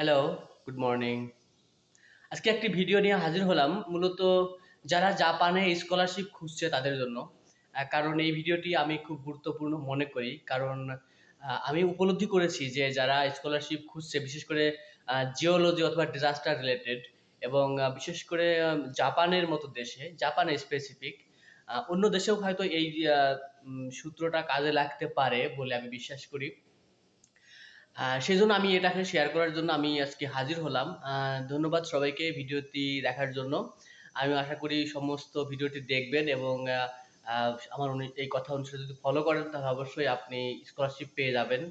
Hello good morning আজকে একটি video নিয়ে হাজির হলাম। মূলত যারা জাপানে স্কলারশিপ খুঁজছে তাদের জন্য। কারণ এই ভিডিওটি আমি খুব গুরুত্বপূর্ণ মনে করি। কারণ আমি উপলব্ধি করেছি যে যারা স্কলারশিপ খুঁজছে, বিশেষ করে জিওলজি অথবা ডিজাস্টার রিলেটেড এবং বিশেষ করে জাপানের মতো দেশে, জাপানে স্পেসিফিক অন্য দেশেও হয়তো এই সূত্রটা কাজে লাগতে পারে বলে আমি বিশ্বাস করি। সেই জন্য আমি এটাকে শেয়ার করার জন্য আমি আজকে হাজির হলাম। ধন্যবাদ সবাইকে ভিডিওটি দেখার জন্য। আমি আশা করি সমস্ত ভিডিওটি দেখবেন এবং আমার এই কথা অনুসারে যদি ফলো করেন, তাহলে অবশ্যই আপনি স্কলারশিপ পেয়ে যাবেন।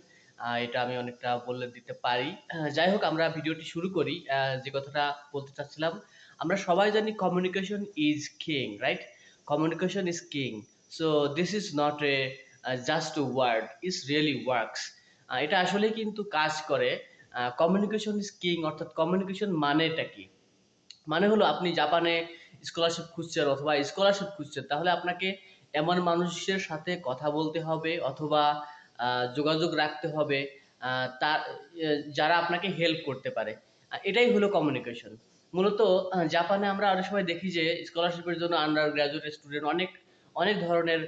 এটা আমি অনেকটা বলে দিতে পারি। যাই হোক, আমরা ভিডিওটি শুরু করি। যে কথাটা বলতে চাচ্ছিলাম, আমরা সবাই জানি communication is king right communication is king so this is not a just word is really works এটা আসলে কিন্তু কাজ করে। কমিউনিকেশন ইজ কিং অর্থাৎ কমিউনিকেশন মানেটা কি? মানে হলো আপনি জাপানে স্কলারশিপ খুঁজছেন অথবা স্কলারশিপ খুঁজছেন, তাহলে আপনাকে এমন মানুষের সাথে কথা বলতে হবে অথবা যোগাযোগ রাখতে হবে তার যারা আপনাকে হেল্প করতে পারে। এটাই হলো কমিউনিকেশন মূলত জাপানে আমরা অনেক সময় দেখি যে স্কলারশিপের জন্য আন্ডার গ্রাজুয়েট স্টুডেন্ট অনেক অনেক ধরনের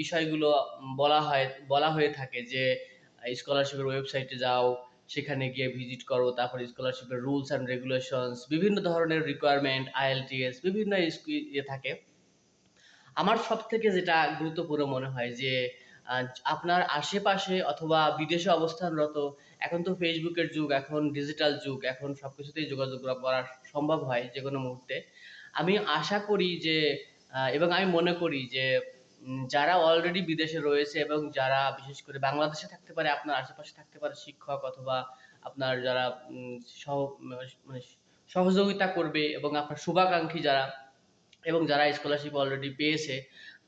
বিষয়গুলো বলা হয়, বলা হয়ে থাকে যে স্কলারশিপের ওয়েবসাইটে যাও, সেখানে গিয়ে ভিজিট করো, তারপরে স্কলারশিপের রুলস অ্যান্ড রেগুলেশনস বিভিন্ন ধরনের রিকোয়ারমেন্ট আইএলটিএস বিভিন্ন ইয়ে থাকে। আমার সব থেকে যেটা গুরুত্বপূর্ণ মনে হয় যে আপনার আশেপাশে অথবা বিদেশে অবস্থানরত, এখন তো ফেসবুকের যুগ, এখন ডিজিটাল যুগ, এখন সব কিছুতেই যোগাযোগ করা সম্ভব হয় যে কোনো মুহূর্তে। আমি আশা করি যে এবং আমি মনে করি যে যারা অলরেডি বিদেশে রয়েছে এবং যারা বিশেষ করে বাংলাদেশে থাকতে পারে, আপনার আশেপাশে থাকতে পারে শিক্ষক অথবা আপনার যারা সহ মানে সহযোগিতা করবে এবং আপনার শুভাকাঙ্ক্ষী যারা এবং যারা স্কলারশিপ অলরেডি পেয়েছে,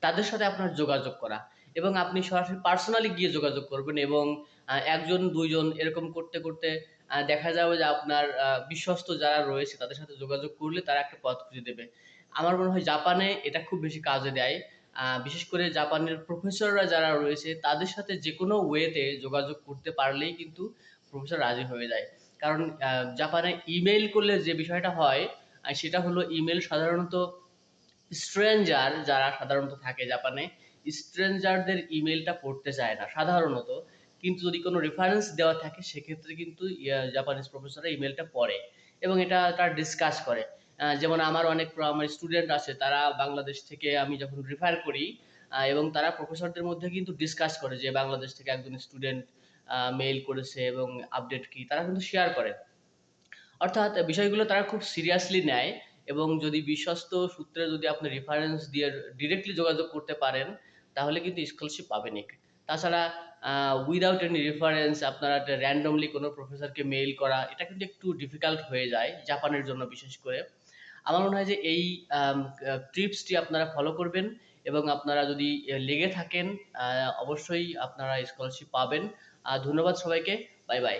তাদের সাথে আপনার যোগাযোগ করা এবং আপনি সরাসরি পার্সোনালি গিয়ে যোগাযোগ করবেন এবং একজন, দুইজন এরকম করতে করতে দেখা যাবে যে আপনার বিশ্বস্ত যারা রয়েছে তাদের সাথে যোগাযোগ করলে তারা একটা পথ খুঁজে দেবে। আমার মনে হয় জাপানে এটা খুব বেশি কাজে দেয়। বিশেষ করে জাপানের প্রফেসররা যারা রয়েছে, তাদের সাথে যে কোনো ওয়েতে যোগাযোগ করতে পারলেই কিন্তু প্রফেসর রাজি হয়ে যায়। কারণ জাপানে ইমেইল করলে যে বিষয়টা হয় সেটা হলো ইমেল সাধারণত স্ট্রেঞ্জার যারা সাধারণত থাকে জাপানে, স্ট্রেঞ্জারদের ইমেলটা পড়তে চায় না সাধারণত। কিন্তু যদি কোনো রেফারেন্স দেওয়া থাকে, সেক্ষেত্রে কিন্তু জাপানিজ প্রফেসররা ইমেলটা পড়ে এবং এটা তার ডিসকাস করে। যেমন আমার অনেক আমার স্টুডেন্ট আছে, তারা বাংলাদেশ থেকে আমি যখন রেফার করি এবং তারা প্রফেসরদের মধ্যে কিন্তু ডিসকাস করে যে বাংলাদেশ থেকে একজন স্টুডেন্ট মেইল করেছে এবং আপডেট কি, তারা কিন্তু শেয়ার করে। অর্থাৎ বিষয়গুলো তারা খুব সিরিয়াসলি নেয় এবং যদি বিশ্বস্ত সূত্রে যদি আপনি রেফারেন্স দিয়ে ডিরেক্টলি যোগাযোগ করতে পারেন, তাহলে কিন্তু স্কলারশিপ পাবেনই। তাছাড়া উইদাউট এনি রেফারেন্স আপনারা র্যান্ডমলি কোনো প্রফেসরকে মেইল করা, এটা কিন্তু একটু ডিফিকাল্ট হয়ে যায়, জাপানের জন্য বিশেষ করে। আমার মনে হয় যে এই ট্রিপসটি আপনারা ফলো করবেন এবং আপনারা যদি লেগে থাকেন অবশ্যই আপনারা স্কলারশিপ পাবেন। আর ধন্যবাদ সবাইকে। Bye bye